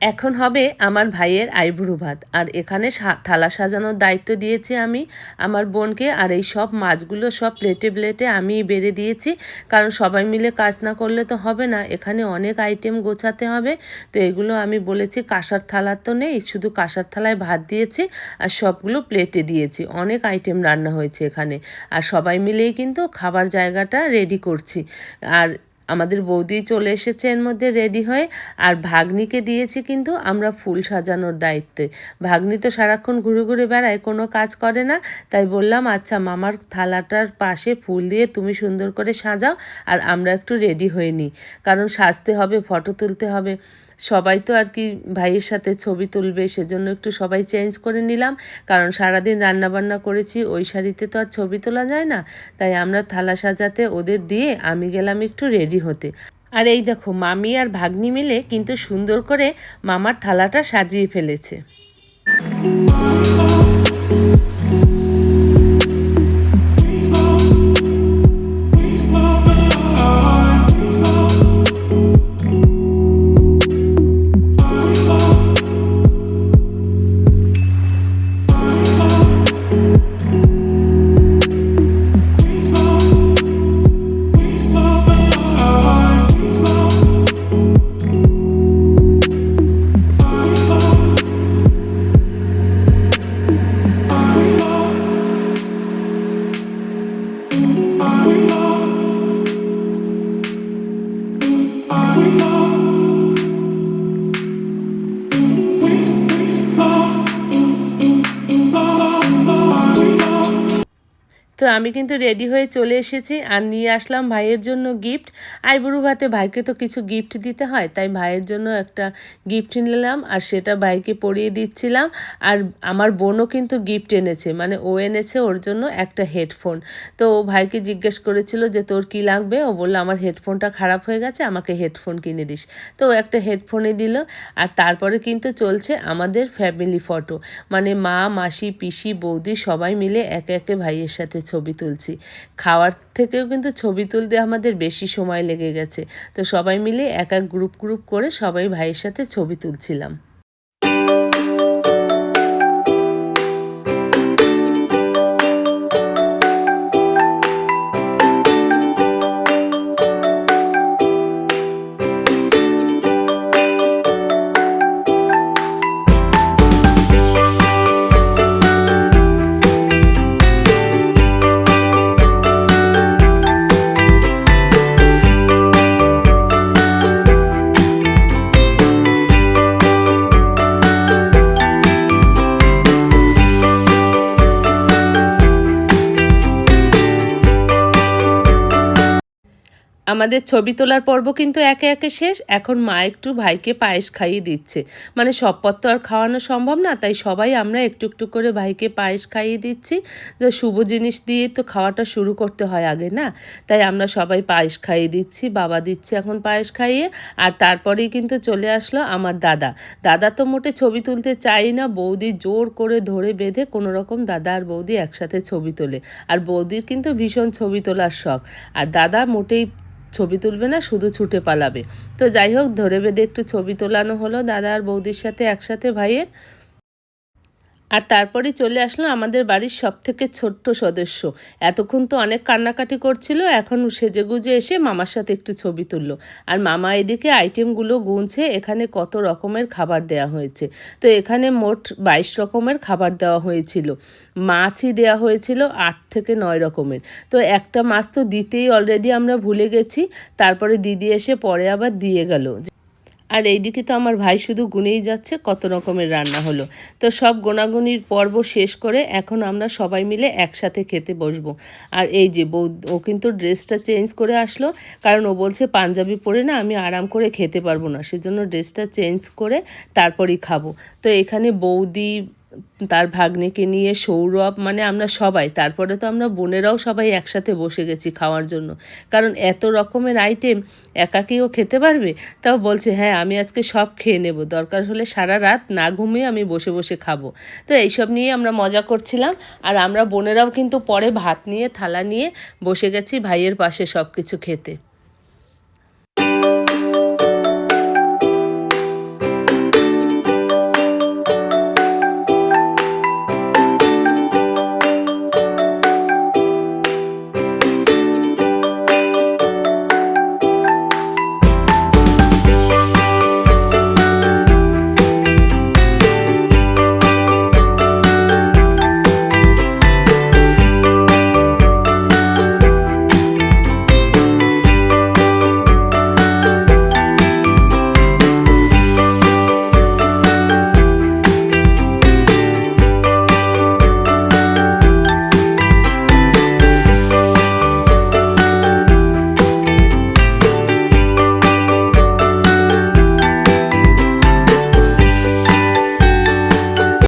এখন হবে আমার ভাইয়ের আইবুড়ো ভাত। আর এখানে থালা সাজানোর দায়িত্ব দিয়েছি আমি আমার বোনকে। আর এই সব মাছগুলো সব প্লেটে প্লেটে আমি বেড়ে দিয়েছি। কারণ সবাই মিলে কাজ না করলে তো হবে না। এখানে অনেক আইটেম গোছাতে হবে। তো এগুলো আমি বলেছি কাঁসার থালা তো নেই, শুধু কাঁসার থালায় ভাত দিয়েছি আর সবগুলো প্লেটে দিয়েছি। অনেক আইটেম রান্না হয়েছে এখানে। আর সবাই মিলেই কিন্তু খাবার জায়গাটা রেডি করছি। আর আমাদের বৌদি চলে এসেছে এর মধ্যে রেডি হয়ে, আর ভাগ্নিকে দিয়েছি কিন্তু আমরা ফুল সাজানোর দায়িত্বে। ভাগ্নি তো সারাক্ষণ ঘুরে ঘুরে বেড়ায়, কোনো কাজ করে না। তাই বললাম আচ্ছা মামার থালাটার পাশে ফুল দিয়ে তুমি সুন্দর করে সাজাও, আর আমরা একটু রেডি হয়ে নিই। কারণ সাজতে হবে, ফটো তুলতে হবে। সবাই তো আর কি ভাইয়ের সাথে ছবি তুলবে, সেজন্য একটু সবাই চেঞ্জ করে নিলাম। কারণ সারাদিন রান্নাবান্না করেছি, ওই শাড়িতে তো আর ছবি তোলা যায় না। তাই আমরা থালা সাজাতে ওদের দিয়ে আমি গেলাম একটু রেডি হতে। আর এই দেখো, মামি আর ভাগ্নি মিলে কিন্তু সুন্দর করে মামার থালাটা সাজিয়ে ফেলেছে। we are. তো আমি কিন্তু রেডি হয়ে চলে এসেছি আর নিয়ে আসলাম ভাইয়ের জন্য গিফট আইবুড়ো ভাতে ভাইকে তো কিছু গিফট দিতে হয়, তাই ভাইয়ের জন্য একটা গিফট নিলাম আর সেটা ভাইকে পরিয়ে দিচ্ছিলাম। আর আমার বোনও কিন্তু গিফট এনেছে মানে ও এনেছে ওর জন্য একটা হেডফোন তো ও ভাইকে জিজ্ঞেস করেছিল যে, তোর কি লাগবে? ও বলল, আমার হেডফোনটা খারাপ হয়ে গেছে, আমাকে হেডফোন কিনে দিস। তো ও একটা হেডফোনে দিল আর তারপরে কিন্তু চলছে আমাদের ফ্যামিলি ফটো মানে মা, মাসি, পিসি, বৌদি সবাই মিলে একে একে ভাইয়ের সাথে ছবি তুলছি। খাওয়ার থেকেও কিন্তু ছবি তুলতে আমাদের বেশি সময় লেগে গেছে। তো সবাই মিলে এক এক গ্রুপ গ্রুপ করে সবাই ভাইয়ের সাথে ছবি তুলছিলাম। আমাদের ছবি তোলার পর্ব কিন্তু একে একে শেষ। এখন মা একটু ভাইকে পায়েস খাইয়ে দিচ্ছে। মানে সব পথ তো আর খাওয়ানো সম্ভব না, তাই সবাই আমরা একটু একটু করে ভাইকে পায়েস খাইয়ে দিচ্ছি। যে শুভ জিনিস দিয়ে তো খাওয়াটা শুরু করতে হয় আগে, না? তাই আমরা সবাই পায়েস খাইয়ে দিচ্ছি, বাবা দিচ্ছে এখন পায়েস খাইয়ে। আর তারপরেই কিন্তু চলে আসলো আমার দাদা। দাদা তো মোটে ছবি তুলতে চাই না, বৌদি জোর করে ধরে বেঁধে কোনো রকম দাদা আর বৌদি একসাথে ছবি তোলে। আর বৌদির কিন্তু ভীষণ ছবি তোলার শখ। আর দাদা মোটেই ছবি তুলবে না, শুধু ছুটে পালাবে। তো যাই হোক, ধরে বেঁধে একটু ছবি তোলানো হলো। দাদা আর বৌদির সাথে একসাথে ভাইয়ের আর তারপরে চলে আসলো আমাদের বাড়ির সব থেকে ছোট্ট সদস্য। এতক্ষণ তো অনেক কান্নাকাটি করছিল, এখন সেজে গুজে এসে মামার সাথে একটু ছবি তুললো। আর মামা এদিকে আইটেমগুলো গুনছে, এখানে কত রকমের খাবার দেওয়া হয়েছে। তো এখানে মোট বাইশ রকমের খাবার দেওয়া হয়েছিল। মাছই দেওয়া হয়েছিল আট থেকে নয় রকমের। তো একটা মাছ তো দিতেই অলরেডি আমরা ভুলে গেছি, তারপরে দিদি এসে পরে আবার দিয়ে গেল। আর এইদিকে তো আমার ভাই শুধু গুনেই যাচ্ছে, কত রকমের রান্না হলো। তো সব গোনাগুনির পর্ব শেষ করে এখন আমরা সবাই মিলে একসাথে খেতে বসবো। আর এই যে বৌ ও কিন্তু ড্রেসটা চেঞ্জ করে আসলো, কারণ ও বলছে পাঞ্জাবি পরে না আমি আরাম করে খেতে পারব না, সেজন্য ড্রেসটা চেঞ্জ করে তারপরই খাব। তো এখানে বৌদি তার ভাগ্নেকে নিয়ে সৌরভ মানে আমরা সবাই, তারপরে তো আমরা বোনেরাও সবাই একসাথে বসে গেছি খাওয়ার জন্য। কারণ এত রকমের আইটেম একাকেও খেতে পারবে? তাও বলছে হ্যাঁ আমি আজকে সব খেয়ে নেব। দরকার হলে সারা রাত না ঘুমিয়ে আমি বসে বসে খাব। তো এইসব নিয়ে আমরা মজা করছিলাম। আর আমরা বোনেরাও কিন্তু পরে ভাত নিয়ে, থালা নিয়ে বসে গেছি ভাইয়ের পাশে সব কিছু খেতে।